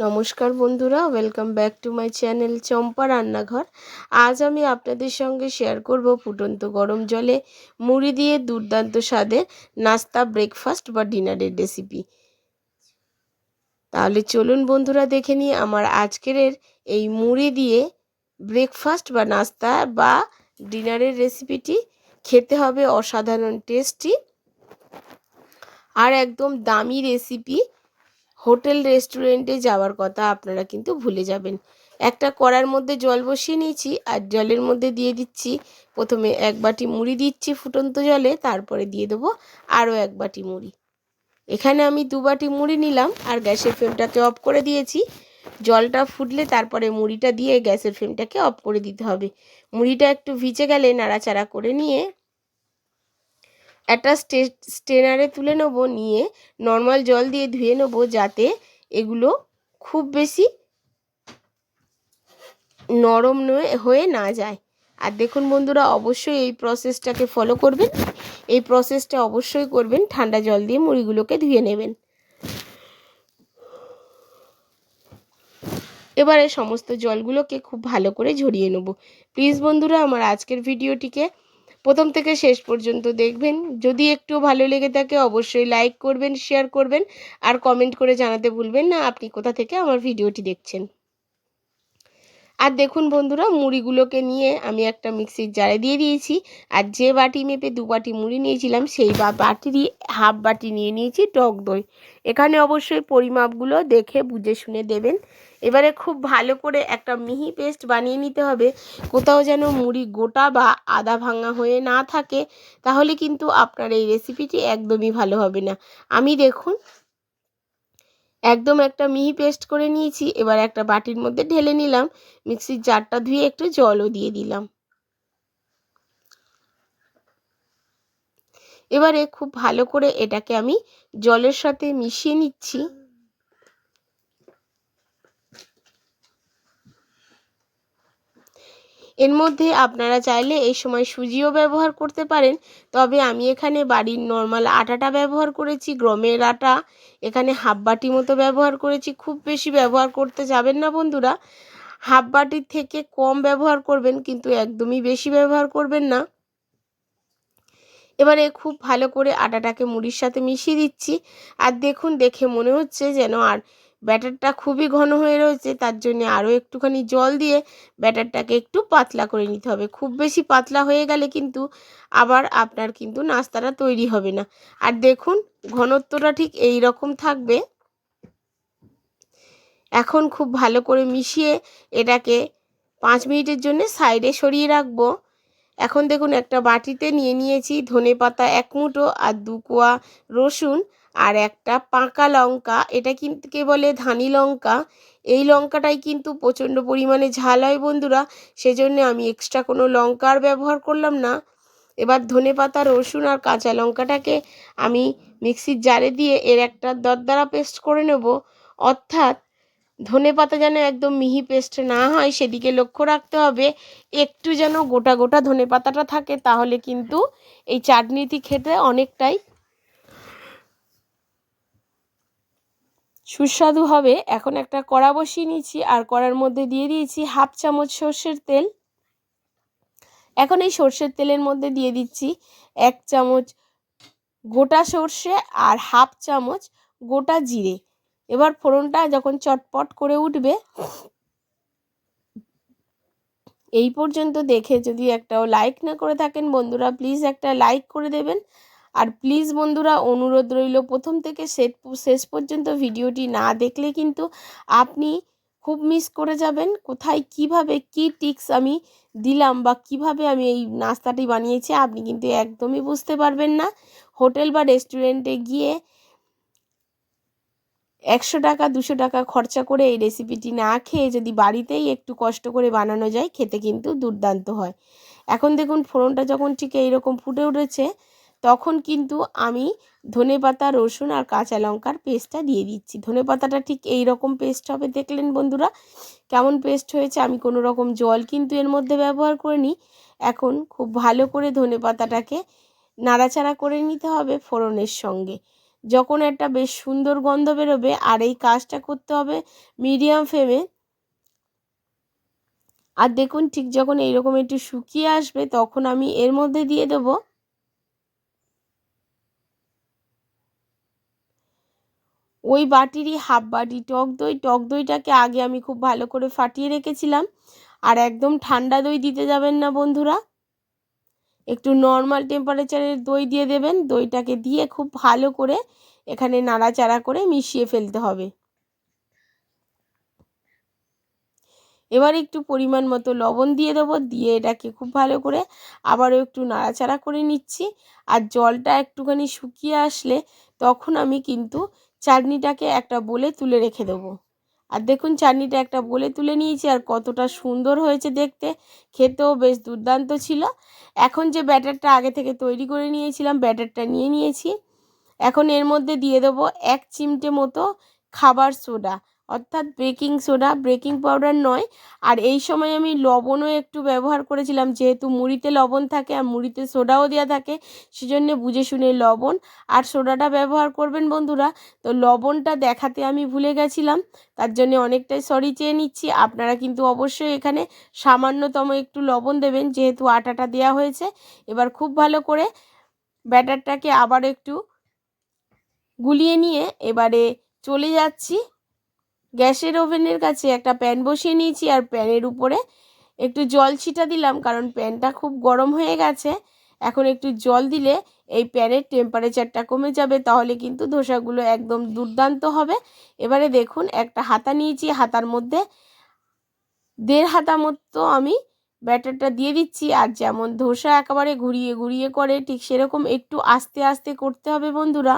নমস্কার বন্ধুরা welcome back to my channel Champa রান্নাঘর। আজ আমি আপনাদের সঙ্গে শেয়ার করব ফুটন্ত গরম জলে মুড়ি দিয়ে দুর্দান্ত স্বাদের নাস্তা ব্রেকফাস্ট বা ডিনারের রেসিপি তাহলে চলুন বন্ধুরা, দেখে নিই আমার আজকের এই মুড়ি দিয়ে ব্রেকফাস্ট বা নাস্তা বা ডিনারের রেসিপিটি খেতে হবে অসাধারণ টেস্টি আর একদম দামি রেসিপি হোটেল রেস্টুরেন্টে যাওয়ার কথা আপনারা কিন্তু ভুলে যাবেন। একটা কড়ার মধ্যে জল বসিয়ে নিয়েছি আর জলের মধ্যে দিয়ে দিচ্ছি। প্রথমে এক বাটি মুড়ি দিচ্ছি ফুটন্ত জলে, তারপরে দিয়ে দেবো আরও এক বাটি মুড়ি। এখানে আমি দু বাটি মুড়ি নিলাম আর গ্যাসের ফ্লেমটাকে অফ করে দিয়েছি। জলটা ফুটলে তারপরে মুড়িটা দিয়ে গ্যাসের ফ্লেমটাকে অফ করে দিতে হবে। মুড়িটা একটু ভিজে গেলে নাড়াচাড়া করে নিয়ে একটা স্টে স্টেনারে তুলে নেব, নিয়ে নর্মাল জল দিয়ে ধুয়ে নেব যাতে এগুলো খুব বেশি নরম হয়ে না যায়। আর দেখুন বন্ধুরা, অবশ্যই এই প্রসেসটাকে ফলো করবেন। এই প্রসেসটা অবশ্যই করবেন, ঠান্ডা জল দিয়ে মুড়িগুলোকে ধুয়ে নেবেন। এবারে সমস্ত জলগুলোকে খুব ভালো করে ঝরিয়ে নেব। প্লিজ বন্ধুরা, আমার আজকের ভিডিওটিকে প্রথম থেকে শেষ পর্যন্ত দেখবেন। যদি একটু ভালো লেগে থাকে, অবশ্যই লাইক করবেন শেয়ার করবেন, আর কমেন্ট করে জানাতে ভুলবেন না, আপনি কোথা থেকে আমার ভিডিওটি দেখছেন। আর দেখুন বন্ধুরা, মুড়িগুলোকে নিয়ে আমি একটা মিক্সির জারে দিয়ে দিয়েছি। আর যে বাটি মেপে দু বাটি মুড়ি নিয়েছিলাম, সেই বাটিরই হাফ বাটি নিয়ে নিয়েছি টক দই। এখানে অবশ্যই পরিমাপগুলো দেখে বুঝে শুনে দেবেন। এবারে খুব ভালো করে একটা মিহি পেস্ট বানিয়ে নিতে হবে। কোথাও যেন মুড়ি গোটা বা আদা ভাঙা হয়ে না থাকে, তাহলে কিন্তু আপনার এই রেসিপিটি একদমই ভালো হবে না। আমি দেখুন, একদম একটা মিহি পেস্ট করে নিয়েছি, এবার একটা বাটির মধ্যে ঢেলে নিলাম, মিক্সির জারটা ধুয়ে একটু জলও দিয়ে দিলাম। এবারে খুব ভালো করে এটাকে আমি জলের সাথে মিশিয়ে নিচ্ছি। এর মধ্যে আপনারা চাইলে এই সময় সুজিও ব্যবহার করতে পারেন। তবে আমি এখানে বাড়ির নর্মাল আটাটা ব্যবহার করেছি, গমের আটা, এখানে হাফ বাটি মতো ব্যবহার করেছি। খুব বেশি ব্যবহার করতে যাবেন না বন্ধুরা। হাফ বাটির থেকে কম ব্যবহার করবেন, কিন্তু একদমই বেশি ব্যবহার করবেন না। এবারে খুব ভালো করে আটাটাকে মুড়ির সাথে মিশিয়ে দিচ্ছি। আর দেখুন, দেখে মনে হচ্ছে যেন আর ব্যাটারটা খুবই ঘন হয়ে রয়েছে, তার জন্য আরও একটুখানি জল দিয়ে ব্যাটারটাকে একটু পাতলা করে নিতে হবে। খুব বেশি পাতলা হয়ে গেলে কিন্তু আবার আপনার কিন্তু নাস্তাটা তৈরি হবে না। আর দেখুন, ঘনত্বটা ঠিক এই রকম থাকবে। এখন খুব ভালো করে মিশিয়ে এটাকে পাঁচ মিনিটের জন্য সাইডে সরিয়ে রাখব। এখন দেখুন, একটা বাটিতে নিয়ে নিয়েছি ধনে পাতা এক মুঠো আর দু কোয়া রসুন। আর একটা পাকা লঙ্কা, এটা কিন্তু কে বলে? ধানি লঙ্কা। এই লঙ্কাটাই কিন্তু প্রচণ্ড পরিমাণে ঝাল হয় বন্ধুরা, সেজন্য আমি এক্সট্রা কোনো লঙ্কার ব্যবহার করলাম না। এবার ধনে পাতা, রসুন আর কাঁচা লঙ্কাটাকে আমি মিক্সির জারে দিয়ে এর একটা দরদারা পেস্ট করে নেব। অর্থাৎ ধনে পাতা যেন একদম মিহি পেস্ট না হয়, সেদিকে লক্ষ্য রাখতে হবে। একটু যেন গোটা গোটা ধনে পাতাটা থাকে, তাহলে কিন্তু এই চাটনিটি খেতে অনেকটাই সুস্বাদু হবে। এখন একটা কড়া বসিয়ে নিয়েছি আর কড়ার মধ্যে দিয়ে দিয়েছি হাফ চামচ সর্ষের তেল। এখন এই সর্ষের তেলের মধ্যে দিয়ে দিচ্ছি এক চামচ গোটা সর্ষে আর হাফ চামচ গোটা জিরে। এবার ফোড়নটা যখন চটপট করে উঠবে, এই পর্যন্ত দেখে যদি একটাও লাইক না করে থাকেন বন্ধুরা প্লিজ একটা লাইক করে দেবেন। আর প্লিজ বন্ধুরা, অনুরোধ রইল, প্রথম থেকে শেষ পর্যন্ত ভিডিওটি না দেখলে কিন্তু আপনি খুব মিস করে যাবেন। কোথায় কীভাবে কি টিক্স আমি দিলাম বা কীভাবে আমি এই নাস্তাটি বানিয়েছি আপনি কিন্তু একদমই বুঝতে পারবেন না। হোটেল বা রেস্টুরেন্টে গিয়ে একশো টাকা, দুশো টাকা খরচা করে এই রেসিপিটি না খেয়ে যদি বাড়িতেই একটু কষ্ট করে বানানো যায়, খেতে কিন্তু দুর্দান্ত হয়। এখন দেখুন, ফোড়নটা যখন ঠিক এইরকম ফুটে উঠেছে তখন কিন্তু আমি ধনে পাতা, রসুন আর কাঁচা লঙ্কার পেস্টটা দিয়ে দিচ্ছি। ধনে পাতাটা ঠিক এই রকম পেস্ট হবে, দেখলেন বন্ধুরা? কেমন পেস্ট হয়েছে? আমি কোনো রকম জল কিন্তু এর মধ্যে ব্যবহার করিনি। এখন খুব ভালো করে ধনে পাতাটাকে নাড়াচাড়া করে নিতে হবে ফোড়নের সঙ্গে। যখন একটা বেশ সুন্দর গন্ধ বেরোবে আর এই কাজটা করতে হবে মিডিয়াম ফ্লেমে আর দেখুন ঠিক যখন এইরকম একটু শুকিয়ে আসবে, তখন আমি এর মধ্যে দিয়ে দেব ওই বাটিরই হাফ বাটি, টক দই। টক দইটাকে আগে আমি খুব ভালো করে ফাটিয়ে রেখেছিলাম। আর একদম ঠান্ডা দই দিতে যাবেন না বন্ধুরা। একটু নর্মাল টেম্পারেচারের দই দিয়ে দেবেন। দইটাকে দিয়ে খুব ভালো করে এখানে নাড়াচাড়া করে মিশিয়ে ফেলতে হবে। এবার একটু পরিমাণ মতো লবণ দিয়ে দেবো। দিয়ে এটাকে খুব ভালো করে আবারও একটু নাড়াচাড়া করে নিচ্ছি। আর জলটা একটুখানি শুকিয়ে আসলে তখন আমি কিন্তু চাটনিটাকে একটা বলে তুলে রেখে দেবো। আর দেখুন চাটনিটা একটা বলে তুলে নিয়েছি আর কতটা সুন্দর হয়েছে দেখতে। খেতেও বেশ দুর্দান্ত ছিল। এখন যে ব্যাটারটা আগে থেকে তৈরি করে নিয়েছিলাম, ব্যাটারটা নিয়ে নিয়েছি। এখন এর মধ্যে দিয়ে দেবো এক চিমটে মতো খাবার সোডা। অর্থাৎ বেকিং সোডা, বেকিং পাউডার নয়। আর এই সময় আমি লবণও একটু ব্যবহার করেছিলাম, যেহেতু মুড়িতে লবণ থাকে আর মুড়িতে সোডাও দেওয়া থাকে, সেজন্য বুঝে শুনে লবণ আর সোডাটা ব্যবহার করবেন বন্ধুরা। তো লবণটা দেখাতে আমি ভুলে গেছিলাম, তার জন্য অনেকটাই সরি চেয়ে নিচ্ছি। আপনারা কিন্তু অবশ্যই এখানে সামান্যতম একটু লবণ দেবেন, যেহেতু আটাটা দেওয়া হয়েছে। এবার খুব ভালো করে ব্যাটারটাকে আবার একটু গুলিয়ে নিয়ে এবারে চলে যাচ্ছি। গ্যাসের ওভেনের কাছে একটা প্যান বসিয়ে নিয়েছি আর প্যানের উপরে একটু জল ছিটা দিলাম কারণ প্যানটা খুব গরম হয়ে গেছে। এখন একটু জল দিলে এই প্যানের টেম্পারেচারটা কমে যাবে, তাহলে কিন্তু ধোসাগুলো একদম দুর্দান্ত হবে। এবারে দেখুন, একটা হাতা নিয়েছি, হাতার মধ্যে দেড় হাতা মতো আমি ব্যাটারটা দিয়ে দিচ্ছি। আর যেমন ধোসা একেবারে ঘুরিয়ে ঘুরিয়ে করে, ঠিক সেরকম একটু আস্তে আস্তে করতে হবে বন্ধুরা।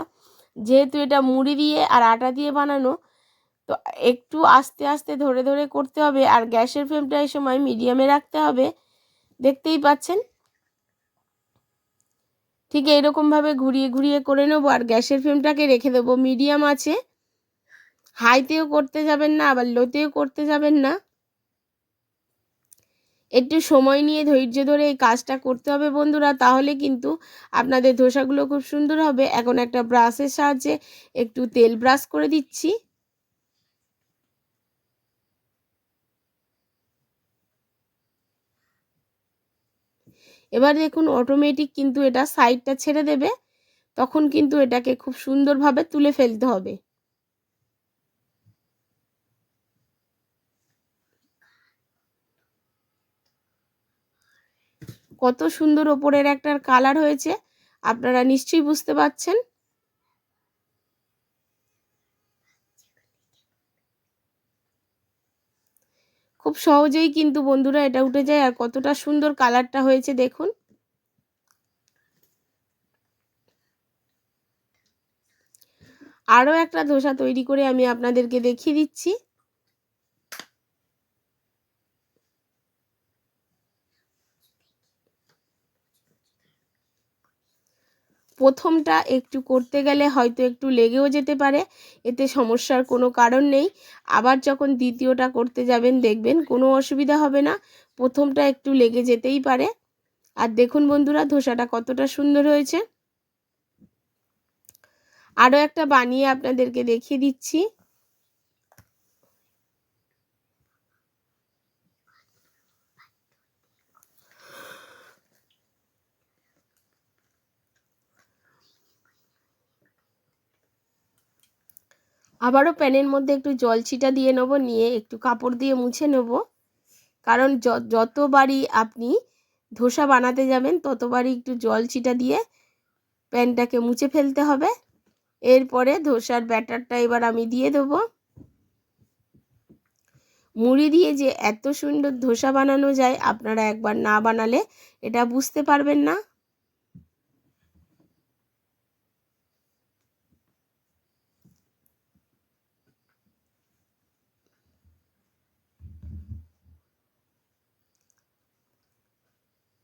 যেহেতু এটা মুড়ি দিয়ে আর আটা দিয়ে বানানো তো একটু আস্তে আস্তে ধরে ধরে করতে হবে আর গ্যাসের ফ্লেমটা এই সময় মিডিয়ামে রাখতে হবে। দেখতেই পাচ্ছেন? ঠিক এইরকমভাবে ঘুরিয়ে ঘুরিয়ে করে নেব আর গ্যাসের ফ্লেমটাকে রেখে দেবো। মিডিয়াম আছে। হাইতেও করতে যাবেন না, আবার লোতেও করতে যাবেন না। একটু সময় নিয়ে ধৈর্য ধরে এই কাজটা করতে হবে বন্ধুরা, তাহলে কিন্তু আপনাদের ধোসাগুলো খুব সুন্দর হবে। এখন একটা ব্রাশের সাহায্যে একটু তেল ব্রাশ করে দিচ্ছি। এবার দেখুন অটোমেটিক কিন্তু এটা সাইডটা ছেড়ে দেবে, তখন কিন্তু এটাকে খুব সুন্দরভাবে তুলে ফেলতে হবে। কত সুন্দর ওপরের একটা কালার হয়েছে, আপনারা নিশ্চয়ই বুঝতে পারছেন। খুব সহজেই কিন্তু বন্ধুরা এটা উঠে যায় আর কতটা সুন্দর কালারটা হয়েছে দেখুন। আরও একটা ধোসা তৈরি করে আমি আপনাদেরকে দেখিয়ে দিচ্ছি। প্রথমটা একটু করতে গেলে হয়তো একটু লেগেও যেতে পারে, এতে সমস্যার কোনো কারণ নেই। আবার যখন দ্বিতীয়টা করতে যাবেন দেখবেন কোনো অসুবিধা হবে না, প্রথমটা একটু লেগে যেতেই পারে। আর দেখুন বন্ধুরা, ধোসাটা কতটা সুন্দর হয়েছে। আরও একটা বানিয়ে আপনাদেরকে দেখিয়ে দিচ্ছি। আবারও প্যানের মধ্যে একটু জল ছিটা দিয়ে নেব, নিয়ে একটু কাপড় দিয়ে মুছে নেব। কারণ যতবারই আপনি ধোসা বানাতে যাবেন, ততবারই একটু জল ছিটা দিয়ে প্যানটাকে মুছে ফেলতে হবে। এরপরে ধোসার ব্যাটারটা এবার আমি দিয়ে দেবো। মুড়ি দিয়ে যে এত সুন্দর ধোসা বানানো যায়, আপনারা একবার না বানালে এটা বুঝতে পারবেন না।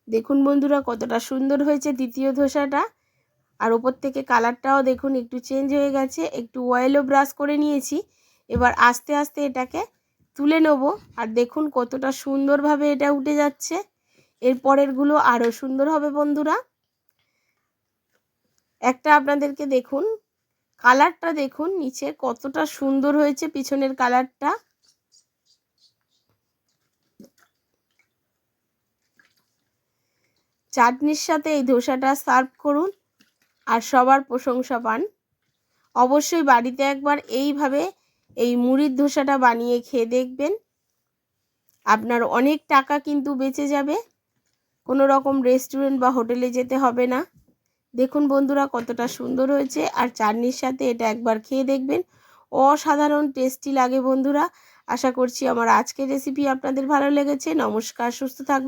দেখুন বন্ধুরা, কতটা সুন্দর হয়েছে দ্বিতীয় ধোসাটা। আর ওপর থেকে কালারটাও দেখুন, একটু চেঞ্জ হয়ে গেছে। একটু অয়েলও ব্রাশ করে নিয়েছি। এবার আস্তে আস্তে এটাকে তুলে নেব। আর দেখুন কতটা সুন্দরভাবে এটা উঠে যাচ্ছে। এর পরেরগুলো আরও সুন্দর হবে বন্ধুরা। একটা আপনাদেরকে দেখুন, কালারটা দেখুন, নিচে কতটা সুন্দর হয়েছে পিছনের কালারটা। চাটনির সাথে এই ধোসাটা সার্ভ করুন আর সবার প্রশংসা পান। অবশ্যই বাড়িতে একবার এইভাবে এই মুড়ির ধোসাটা বানিয়ে খেয়ে দেখবেন। আপনার অনেক টাকা কিন্তু বেঁচে যাবে। কোনো রকম রেস্টুরেন্ট বা হোটেলে যেতে হবে না। দেখুন বন্ধুরা কতটা সুন্দর হয়েছে আর চাটনির সাথে এটা একবার খেয়ে দেখবেন। অসাধারণ টেস্টি লাগে বন্ধুরা। আশা করছি আমার আজকের রেসিপি আপনাদের ভালো লেগেছে। নমস্কার, সুস্থ থাকবেন।